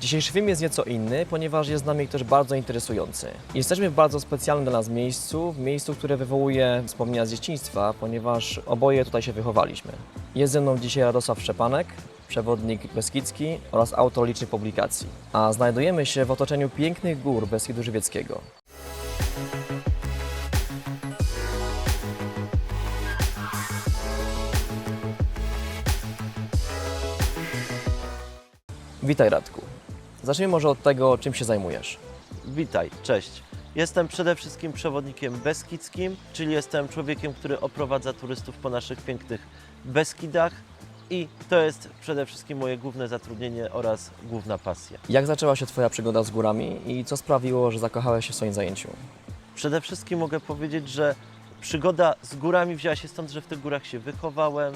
Dzisiejszy film jest nieco inny, ponieważ jest dla mnie też bardzo interesujący. Jesteśmy w bardzo specjalnym dla nas miejscu, w miejscu, które wywołuje wspomnienia z dzieciństwa, ponieważ oboje tutaj się wychowaliśmy. Jest ze mną dzisiaj Radosław Szczepanek, przewodnik Beskidzki oraz autor licznych publikacji. A znajdujemy się w otoczeniu pięknych gór Beskidu Żywieckiego. Witaj Radku. Zacznijmy może od tego, czym się zajmujesz. Witaj, cześć. Jestem przede wszystkim przewodnikiem beskidzkim, czyli jestem człowiekiem, który oprowadza turystów po naszych pięknych Beskidach i to jest przede wszystkim moje główne zatrudnienie oraz główna pasja. Jak zaczęła się Twoja przygoda z górami i co sprawiło, że zakochałeś się w swoim zajęciu? Przede wszystkim mogę powiedzieć, że przygoda z górami wzięła się stąd, że w tych górach się wychowałem.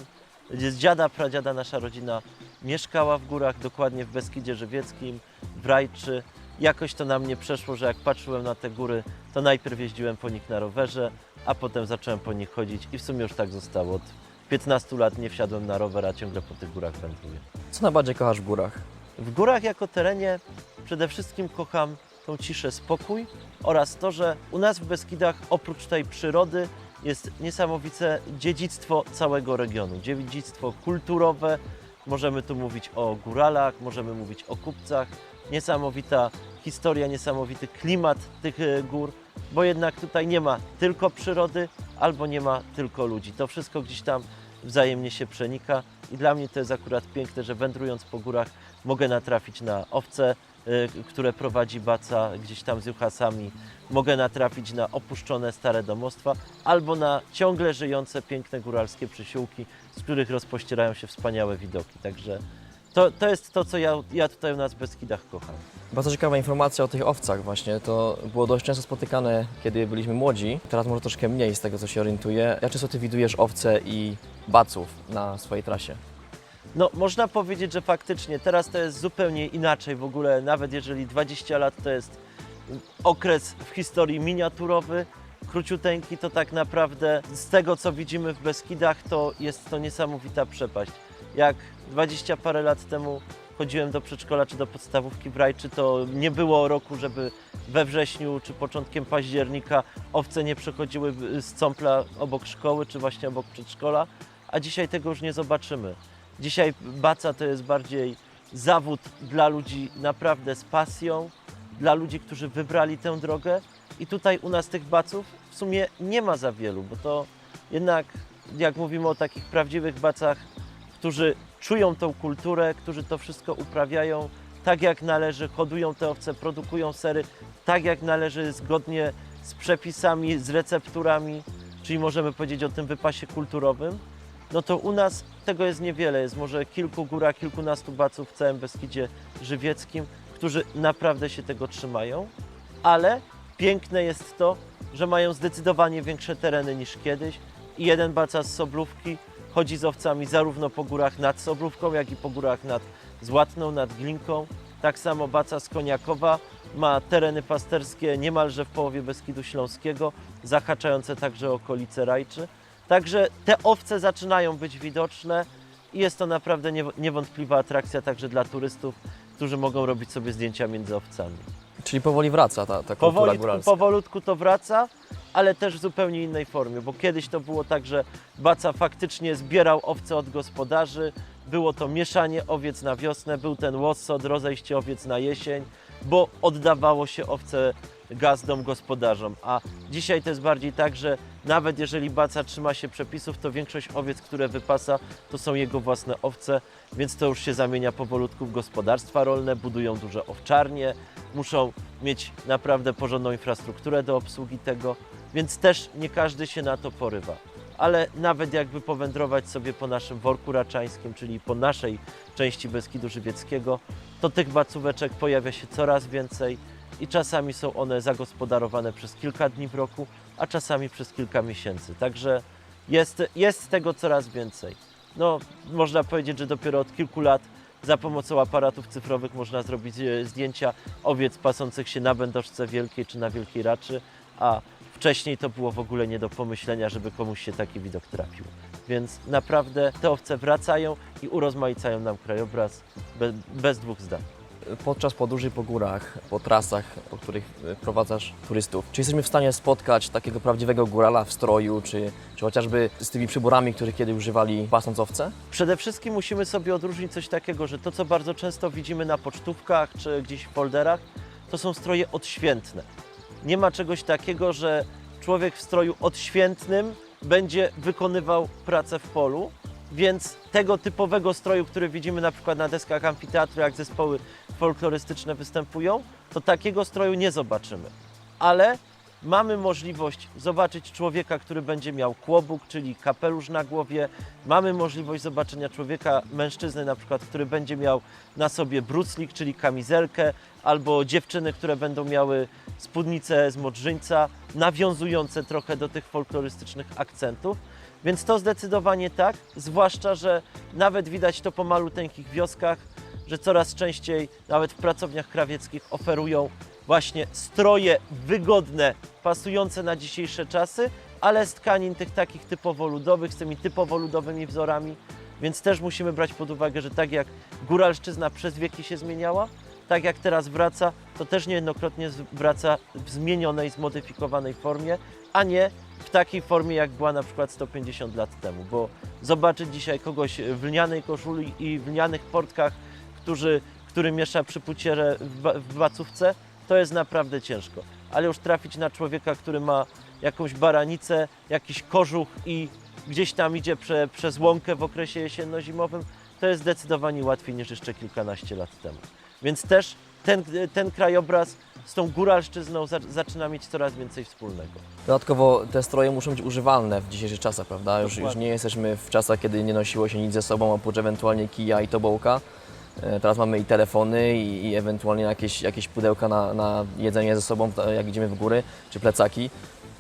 Z dziada, pradziada nasza rodzina mieszkała w górach, dokładnie w Beskidzie Żywieckim, w Rajczy. Jakoś to na mnie przeszło, że jak patrzyłem na te góry, to najpierw jeździłem po nich na rowerze, a potem zacząłem po nich chodzić i w sumie już tak zostało. Od 15 lat nie wsiadłem na rower, a ciągle po tych górach wędruję. Co najbardziej kochasz w górach? W górach jako terenie przede wszystkim kocham tą ciszę, spokój oraz to, że u nas w Beskidach oprócz tej przyrody jest niesamowite dziedzictwo całego regionu. Dziedzictwo kulturowe, możemy tu mówić o góralach, możemy mówić o kupcach. Niesamowita historia, niesamowity klimat tych e, gór, bo jednak tutaj nie ma tylko przyrody albo nie ma tylko ludzi. To wszystko gdzieś tam wzajemnie się przenika i dla mnie to jest akurat piękne, że wędrując po górach mogę natrafić na owce, które prowadzi baca gdzieś tam z juchasami, mogę natrafić na opuszczone stare domostwa albo na ciągle żyjące piękne góralskie przysiłki, z których rozpościerają się wspaniałe widoki. Także to, to jest to, co ja, ja tutaj u nas w Beskidach kocham. Bardzo ciekawa informacja o tych owcach właśnie. To było dość często spotykane, kiedy byliśmy młodzi. Teraz może troszkę mniej z tego, co się orientuję. Jak często Ty widujesz owce i baców na swojej trasie? No, można powiedzieć, że faktycznie teraz to jest zupełnie inaczej w ogóle, nawet jeżeli 20 lat to jest okres w historii miniaturowy, króciuteńki, to tak naprawdę z tego, co widzimy w Beskidach, to jest to niesamowita przepaść. Jak 20 parę lat temu chodziłem do przedszkola czy do podstawówki w Rajczy, to nie było roku, żeby we wrześniu czy początkiem października owce nie przechodziły z cąpla obok szkoły czy właśnie obok przedszkola, a dzisiaj tego już nie zobaczymy. Dzisiaj baca to jest bardziej zawód dla ludzi naprawdę z pasją, dla ludzi, którzy wybrali tę drogę. I tutaj u nas tych baców w sumie nie ma za wielu, bo to jednak, jak mówimy o takich prawdziwych bacach, którzy czują tą kulturę, którzy to wszystko uprawiają tak jak należy, hodują te owce, produkują sery tak jak należy, zgodnie z przepisami, z recepturami, czyli możemy powiedzieć o tym wypasie kulturowym no to u nas tego jest niewiele. Jest może kilku góra, kilkunastu baców w całym Beskidzie Żywieckim, którzy naprawdę się tego trzymają, ale piękne jest to, że mają zdecydowanie większe tereny niż kiedyś i jeden baca z Soblówki chodzi z owcami zarówno po górach nad Soblówką, jak i po górach nad Złatną, nad Glinką. Tak samo baca z Koniakowa ma tereny pasterskie niemalże w połowie Beskidu Śląskiego, zahaczające także okolice Rajczy. Także te owce zaczynają być widoczne i jest to naprawdę niew- niewątpliwa atrakcja także dla turystów, którzy mogą robić sobie zdjęcia między owcami. Czyli powoli wraca ta, ta kultura Powolutku, góralska. powolutku to wraca, ale też w zupełnie innej formie, bo kiedyś to było tak, że Baca faktycznie zbierał owce od gospodarzy, było to mieszanie owiec na wiosnę, był ten łossod, rozejście owiec na jesień, bo oddawało się owce gazdom, gospodarzom. A dzisiaj to jest bardziej tak, że nawet jeżeli Baca trzyma się przepisów, to większość owiec, które wypasa, to są jego własne owce, więc to już się zamienia powolutku w gospodarstwa rolne, budują duże owczarnie, muszą mieć naprawdę porządną infrastrukturę do obsługi tego, więc też nie każdy się na to porywa. Ale nawet jakby powędrować sobie po naszym worku raczańskim, czyli po naszej części Beskidu Żywieckiego, to tych bacóweczek pojawia się coraz więcej i czasami są one zagospodarowane przez kilka dni w roku, a czasami przez kilka miesięcy. Także jest, jest tego coraz więcej. No, można powiedzieć, że dopiero od kilku lat za pomocą aparatów cyfrowych można zrobić e, zdjęcia owiec pasących się na będoszce wielkiej czy na wielkiej raczy, a wcześniej to było w ogóle nie do pomyślenia, żeby komuś się taki widok trafił. Więc naprawdę te owce wracają i urozmaicają nam krajobraz bez, bez dwóch zdań. Podczas podróży po górach, po trasach, po których e, prowadzasz turystów, czy jesteśmy w stanie spotkać takiego prawdziwego górala w stroju, czy, czy chociażby z tymi przyborami, których kiedy używali pasąc owce? Przede wszystkim musimy sobie odróżnić coś takiego, że to, co bardzo często widzimy na pocztówkach czy gdzieś w folderach, to są stroje odświętne. Nie ma czegoś takiego, że człowiek w stroju odświętnym będzie wykonywał pracę w polu, więc tego typowego stroju, który widzimy na przykład na deskach amfiteatru, jak zespoły folklorystyczne występują, to takiego stroju nie zobaczymy. Ale mamy możliwość zobaczyć człowieka, który będzie miał kłobuk, czyli kapelusz na głowie. Mamy możliwość zobaczenia człowieka, mężczyzny na przykład, który będzie miał na sobie bruclik, czyli kamizelkę, albo dziewczyny, które będą miały spódnicę z modrzyńca, nawiązujące trochę do tych folklorystycznych akcentów. Więc to zdecydowanie tak, zwłaszcza, że nawet widać to po maluteńkich wioskach, że coraz częściej nawet w pracowniach krawieckich oferują właśnie stroje wygodne, pasujące na dzisiejsze czasy, ale z tkanin tych takich typowo ludowych, z tymi typowo ludowymi wzorami. Więc też musimy brać pod uwagę, że tak jak góralszczyzna przez wieki się zmieniała, tak jak teraz wraca, to też niejednokrotnie wraca w zmienionej, zmodyfikowanej formie, a nie w takiej formie, jak była na przykład 150 lat temu. Bo zobaczyć dzisiaj kogoś w lnianej koszuli i w lnianych portkach, którzy, który miesza przypucierę w, w bacówce, to jest naprawdę ciężko. Ale już trafić na człowieka, który ma jakąś baranicę, jakiś kożuch i gdzieś tam idzie prze, przez łąkę w okresie jesienno-zimowym, to jest zdecydowanie łatwiej niż jeszcze kilkanaście lat temu. Więc też ten, ten krajobraz z tą góralszczyzną za, zaczyna mieć coraz więcej wspólnego. Dodatkowo te stroje muszą być używalne w dzisiejszych czasach, prawda? Już, już nie jesteśmy w czasach, kiedy nie nosiło się nic ze sobą, oprócz ewentualnie kija i tobołka. E, Teraz mamy i telefony, i, i ewentualnie jakieś, jakieś pudełka na, na jedzenie ze sobą, jak idziemy w góry, czy plecaki.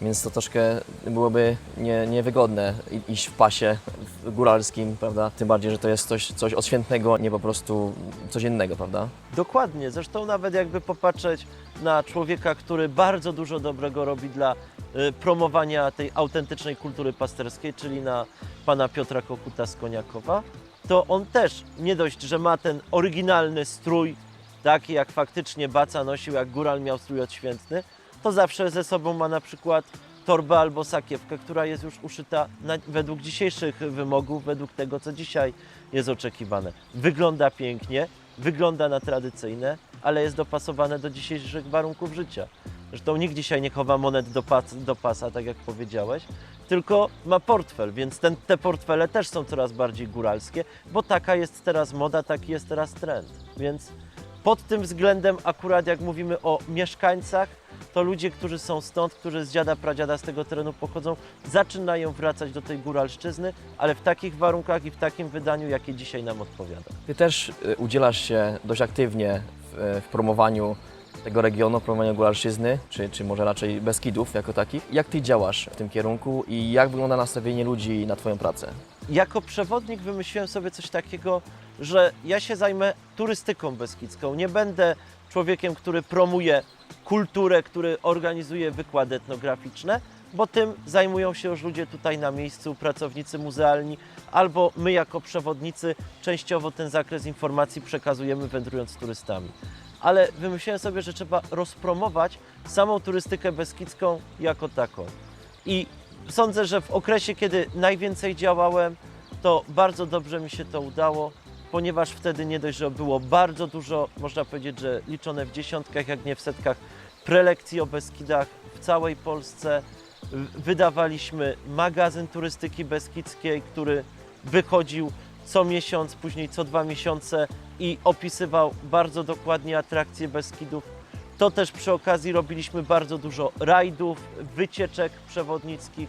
Więc to troszkę byłoby nie, niewygodne iść w pasie góralskim, prawda? Tym bardziej, że to jest coś, coś odświętnego, nie po prostu coś innego, prawda? Dokładnie. Zresztą nawet jakby popatrzeć na człowieka, który bardzo dużo dobrego robi dla y, promowania tej autentycznej kultury pasterskiej, czyli na pana Piotra Kokuta z Koniakowa, to on też nie dość, że ma ten oryginalny strój, taki jak faktycznie Baca nosił, jak Góral miał strój odświętny, to zawsze ze sobą ma na przykład torbę albo sakiewkę, która jest już uszyta na, według dzisiejszych wymogów, według tego, co dzisiaj jest oczekiwane. Wygląda pięknie, wygląda na tradycyjne, ale jest dopasowane do dzisiejszych warunków życia. Zresztą nikt dzisiaj nie chowa monet do, pas, do pasa, tak jak powiedziałeś, tylko ma portfel, więc ten, te portfele też są coraz bardziej góralskie, bo taka jest teraz moda, taki jest teraz trend. Więc pod tym względem akurat jak mówimy o mieszkańcach, to ludzie, którzy są stąd, którzy z dziada, pradziada z tego terenu pochodzą, zaczynają wracać do tej góralszczyzny, ale w takich warunkach i w takim wydaniu, jakie dzisiaj nam odpowiada. Ty też y, udzielasz się dość aktywnie w, y, w promowaniu tego regionu, w promowaniu Góralszczyzny, czy, czy może raczej Beskidów jako takich. Jak Ty działasz w tym kierunku i jak wygląda nastawienie ludzi na Twoją pracę? Jako przewodnik wymyśliłem sobie coś takiego, że ja się zajmę turystyką beskidzką. Nie będę człowiekiem, który promuje kulturę, który organizuje wykłady etnograficzne, bo tym zajmują się już ludzie tutaj na miejscu, pracownicy muzealni, albo my jako przewodnicy częściowo ten zakres informacji przekazujemy wędrując z turystami. Ale wymyśliłem sobie, że trzeba rozpromować samą turystykę beskidzką jako taką. I sądzę, że w okresie, kiedy najwięcej działałem, to bardzo dobrze mi się to udało, ponieważ wtedy nie dość, że było bardzo dużo, można powiedzieć, że liczone w dziesiątkach, jak nie w setkach, prelekcji o Beskidach w całej Polsce. Wydawaliśmy magazyn turystyki beskidzkiej, który wychodził co miesiąc, później co dwa miesiące i opisywał bardzo dokładnie atrakcje Beskidów. To też przy okazji robiliśmy bardzo dużo rajdów, wycieczek przewodnickich,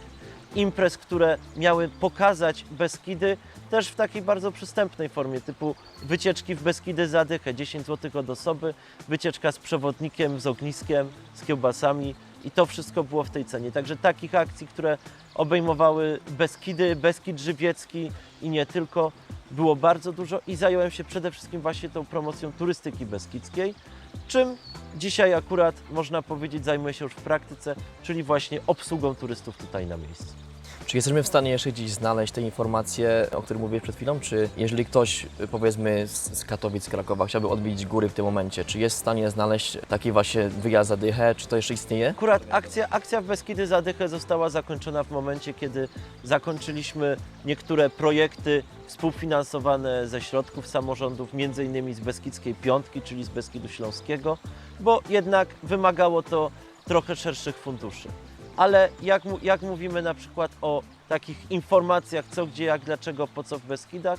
imprez, które miały pokazać Beskidy, też w takiej bardzo przystępnej formie, typu wycieczki w Beskidy za dychę, 10 zł od osoby, wycieczka z przewodnikiem, z ogniskiem, z kiełbasami i to wszystko było w tej cenie. Także takich akcji, które obejmowały Beskidy, Beskid Żywiecki i nie tylko, było bardzo dużo i zająłem się przede wszystkim właśnie tą promocją turystyki beskidzkiej, czym dzisiaj akurat można powiedzieć zajmuję się już w praktyce, czyli właśnie obsługą turystów tutaj na miejscu. Czy jesteśmy w stanie jeszcze gdzieś znaleźć te informacje, o których mówiłeś przed chwilą? Czy jeżeli ktoś, powiedzmy z Katowic, Krakowa, chciałby odbić góry w tym momencie, czy jest w stanie znaleźć taki właśnie wyjazd za dychę? Czy to jeszcze istnieje? Akurat akcja, akcja w Beskidy Zadychę została zakończona w momencie, kiedy zakończyliśmy niektóre projekty współfinansowane ze środków samorządów, między innymi z Beskidzkiej Piątki, czyli z Beskidu Śląskiego, bo jednak wymagało to trochę szerszych funduszy. Ale jak, jak mówimy na przykład o takich informacjach co, gdzie, jak, dlaczego, po co w Beskidach,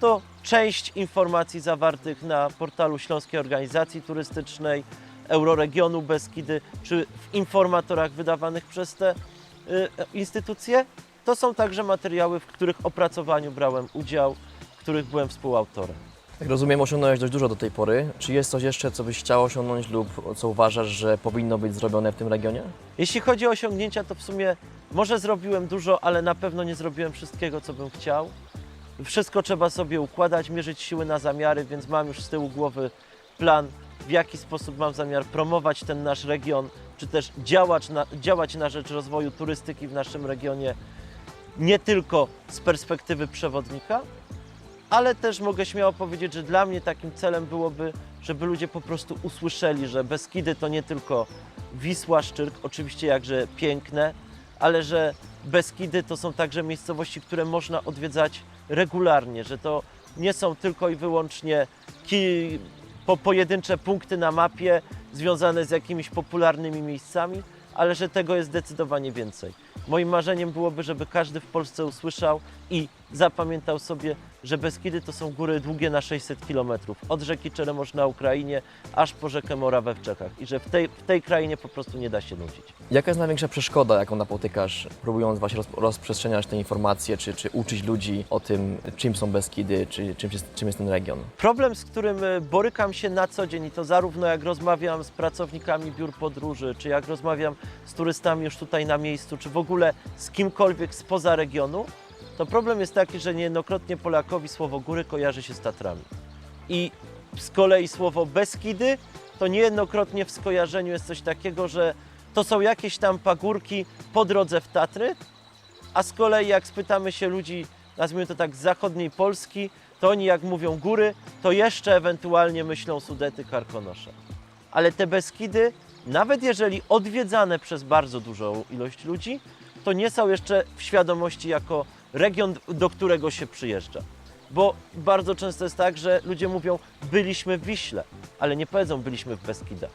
to część informacji zawartych na portalu Śląskiej Organizacji Turystycznej, Euroregionu Beskidy, czy w informatorach wydawanych przez te y, instytucje, to są także materiały, w których opracowaniu brałem udział, w których byłem współautorem. Jak rozumiem, osiągnąłeś dość dużo do tej pory. Czy jest coś jeszcze, co byś chciał osiągnąć lub co uważasz, że powinno być zrobione w tym regionie? Jeśli chodzi o osiągnięcia, to w sumie może zrobiłem dużo, ale na pewno nie zrobiłem wszystkiego, co bym chciał. Wszystko trzeba sobie układać, mierzyć siły na zamiary, więc mam już z tyłu głowy plan, w jaki sposób mam zamiar promować ten nasz region, czy też działać na, działać na rzecz rozwoju turystyki w naszym regionie, nie tylko z perspektywy przewodnika, ale też mogę śmiało powiedzieć, że dla mnie takim celem byłoby, żeby ludzie po prostu usłyszeli, że Beskidy to nie tylko Wisła, Szczyrk, oczywiście jakże piękne, ale że Beskidy to są także miejscowości, które można odwiedzać regularnie, że to nie są tylko i wyłącznie ki, po, pojedyncze punkty na mapie związane z jakimiś popularnymi miejscami, ale że tego jest zdecydowanie więcej. Moim marzeniem byłoby, żeby każdy w Polsce usłyszał i zapamiętał sobie, że Beskidy to są góry długie na 600 km, od rzeki Czeremoż na Ukrainie, aż po rzekę Morawę w Czechach i że w tej, w tej krainie po prostu nie da się nudzić. Jaka jest największa przeszkoda, jaką napotykasz, próbując właśnie roz, rozprzestrzeniać te informacje, czy, czy uczyć ludzi o tym, czym są Beskidy, czy czym jest, czym jest ten region? Problem, z którym e, borykam się na co dzień i to zarówno jak rozmawiam z pracownikami biur podróży, czy jak rozmawiam z turystami już tutaj na miejscu, czy w ogóle z kimkolwiek spoza regionu, to problem jest taki, że niejednokrotnie Polakowi słowo góry kojarzy się z Tatrami. I z kolei słowo Beskidy to niejednokrotnie w skojarzeniu jest coś takiego, że to są jakieś tam pagórki po drodze w Tatry, a z kolei jak spytamy się ludzi, nazwijmy to tak, z zachodniej Polski, to oni jak mówią góry, to jeszcze ewentualnie myślą Sudety, Karkonosze. Ale te Beskidy, nawet jeżeli odwiedzane przez bardzo dużą ilość ludzi, to nie są jeszcze w świadomości jako region, do którego się przyjeżdża. Bo bardzo często jest tak, że ludzie mówią, byliśmy w Wiśle, ale nie powiedzą, byliśmy w Beskidach.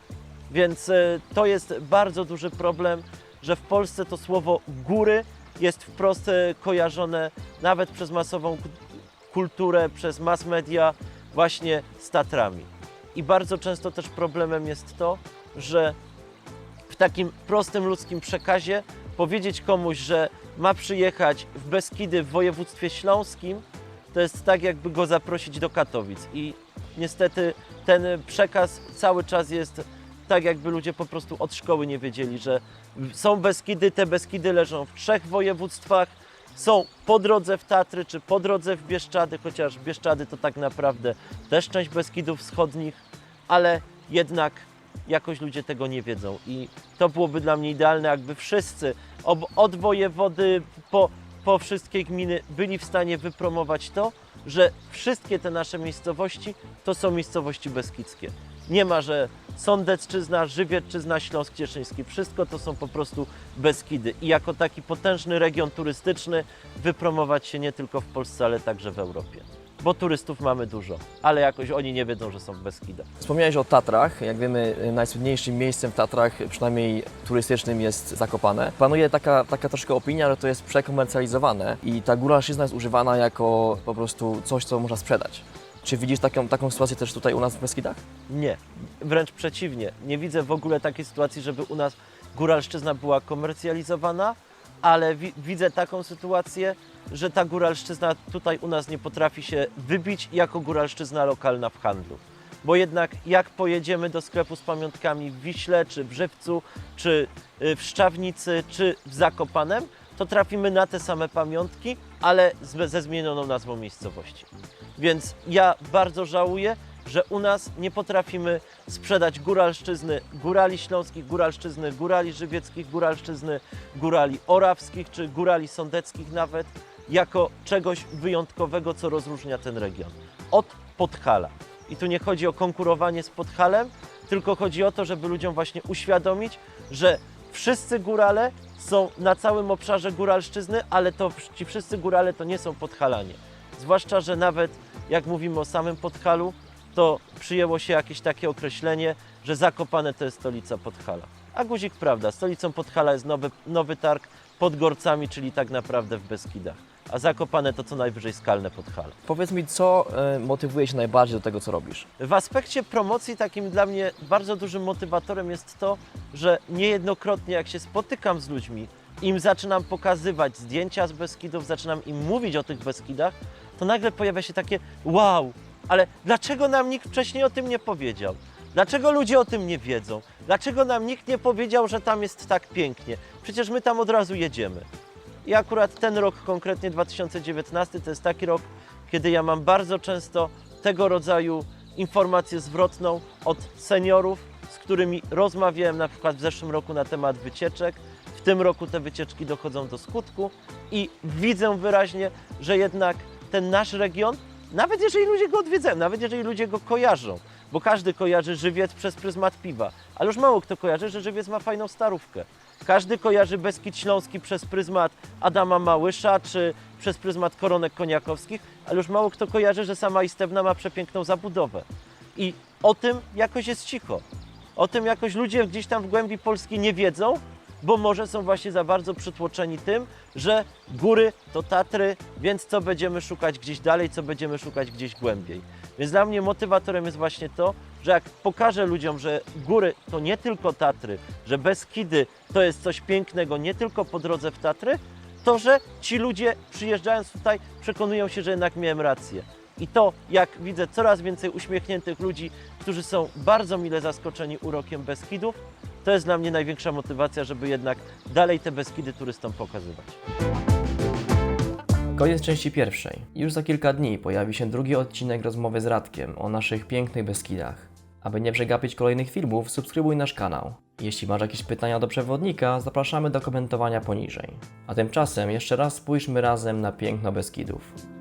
Więc e, to jest bardzo duży problem, że w Polsce to słowo góry jest wprost e, kojarzone nawet przez masową ku- kulturę, przez mass media właśnie z Tatrami. I bardzo często też problemem jest to, że w takim prostym ludzkim przekazie powiedzieć komuś, że ma przyjechać w Beskidy w województwie śląskim, to jest tak, jakby go zaprosić do Katowic. I niestety ten przekaz cały czas jest tak, jakby ludzie po prostu od szkoły nie wiedzieli, że są Beskidy, te Beskidy leżą w trzech województwach, są po drodze w Tatry czy po drodze w Bieszczady, chociaż Bieszczady to tak naprawdę też część Beskidów Wschodnich, ale jednak jakoś ludzie tego nie wiedzą i to byłoby dla mnie idealne, jakby wszyscy, od wojewody po, po wszystkie gminy byli w stanie wypromować to, że wszystkie te nasze miejscowości to są miejscowości beskidzkie. Nie ma, że Sądecczyzna, Żywiecczyzna, Śląsk Cieszyński. Wszystko to są po prostu Beskidy. I jako taki potężny region turystyczny wypromować się nie tylko w Polsce, ale także w Europie. Bo turystów mamy dużo, ale jakoś oni nie wiedzą, że są w Beskidach. Wspomniałeś o Tatrach. Jak wiemy, najsłynniejszym miejscem w Tatrach, przynajmniej turystycznym, jest Zakopane. Panuje taka, taka troszkę opinia, że to jest przekomercjalizowane i ta góralszczyzna jest używana jako po prostu coś, co można sprzedać. Czy widzisz taką, taką sytuację też tutaj u nas w Beskidach? Nie, wręcz przeciwnie. Nie widzę w ogóle takiej sytuacji, żeby u nas góralszczyzna była komercjalizowana, ale wi- widzę taką sytuację, że ta góralszczyzna tutaj u nas nie potrafi się wybić jako góralszczyzna lokalna w handlu. Bo jednak jak pojedziemy do sklepu z pamiątkami w Wiśle, czy w Żywcu, czy y, w Szczawnicy, czy w Zakopanem, to trafimy na te same pamiątki, ale ze zmienioną nazwą miejscowości. Więc ja bardzo żałuję że u nas nie potrafimy sprzedać góralszczyzny, górali śląskich, góralszczyzny, górali żywieckich, góralszczyzny, górali orawskich czy górali sądeckich nawet, jako czegoś wyjątkowego, co rozróżnia ten region. Od Podhala. I tu nie chodzi o konkurowanie z Podhalem, tylko chodzi o to, żeby ludziom właśnie uświadomić, że wszyscy górale są na całym obszarze góralszczyzny, ale to ci wszyscy górale to nie są Podhalanie. Zwłaszcza, że nawet jak mówimy o samym Podhalu, to przyjęło się jakieś takie określenie, że Zakopane to jest stolica Podhala. A guzik prawda, stolicą Podhala jest nowy, nowy targ pod Gorcami, czyli tak naprawdę w Beskidach. A Zakopane to co najwyżej skalne Podhale. Powiedz mi, co e, motywuje się najbardziej do tego, co robisz? W aspekcie promocji takim dla mnie bardzo dużym motywatorem jest to, że niejednokrotnie jak się spotykam z ludźmi, im zaczynam pokazywać zdjęcia z Beskidów, zaczynam im mówić o tych Beskidach, to nagle pojawia się takie wow, ale dlaczego nam nikt wcześniej o tym nie powiedział? Dlaczego ludzie o tym nie wiedzą? Dlaczego nam nikt nie powiedział, że tam jest tak pięknie? Przecież my tam od razu jedziemy. I akurat ten rok, konkretnie 2019, to jest taki rok, kiedy ja mam bardzo często tego rodzaju informację zwrotną od seniorów, z którymi rozmawiałem na przykład w zeszłym roku na temat wycieczek. W tym roku te wycieczki dochodzą do skutku i widzę wyraźnie, że jednak ten nasz region, nawet jeżeli ludzie go odwiedzają, nawet jeżeli ludzie go kojarzą, bo każdy kojarzy żywiec przez pryzmat piwa, ale już mało kto kojarzy, że żywiec ma fajną starówkę. Każdy kojarzy Beskid Śląski przez pryzmat Adama Małysza czy przez pryzmat koronek koniakowskich, ale już mało kto kojarzy, że sama Istewna ma przepiękną zabudowę. I o tym jakoś jest cicho. O tym jakoś ludzie gdzieś tam w głębi Polski nie wiedzą, bo może są właśnie za bardzo przytłoczeni tym, że góry to Tatry, więc co będziemy szukać gdzieś dalej, co będziemy szukać gdzieś głębiej. Więc dla mnie motywatorem jest właśnie to, że jak pokażę ludziom, że góry to nie tylko Tatry, że Beskidy to jest coś pięknego nie tylko po drodze w Tatry, to że ci ludzie przyjeżdżając tutaj przekonują się, że jednak miałem rację. I to, jak widzę coraz więcej uśmiechniętych ludzi, którzy są bardzo mile zaskoczeni urokiem Beskidów, to jest dla mnie największa motywacja, żeby jednak dalej te Beskidy turystom pokazywać. Koniec części pierwszej. Już za kilka dni pojawi się drugi odcinek rozmowy z Radkiem o naszych pięknych Beskidach. Aby nie przegapić kolejnych filmów, subskrybuj nasz kanał. Jeśli masz jakieś pytania do przewodnika, zapraszamy do komentowania poniżej. A tymczasem jeszcze raz spójrzmy razem na piękno Beskidów.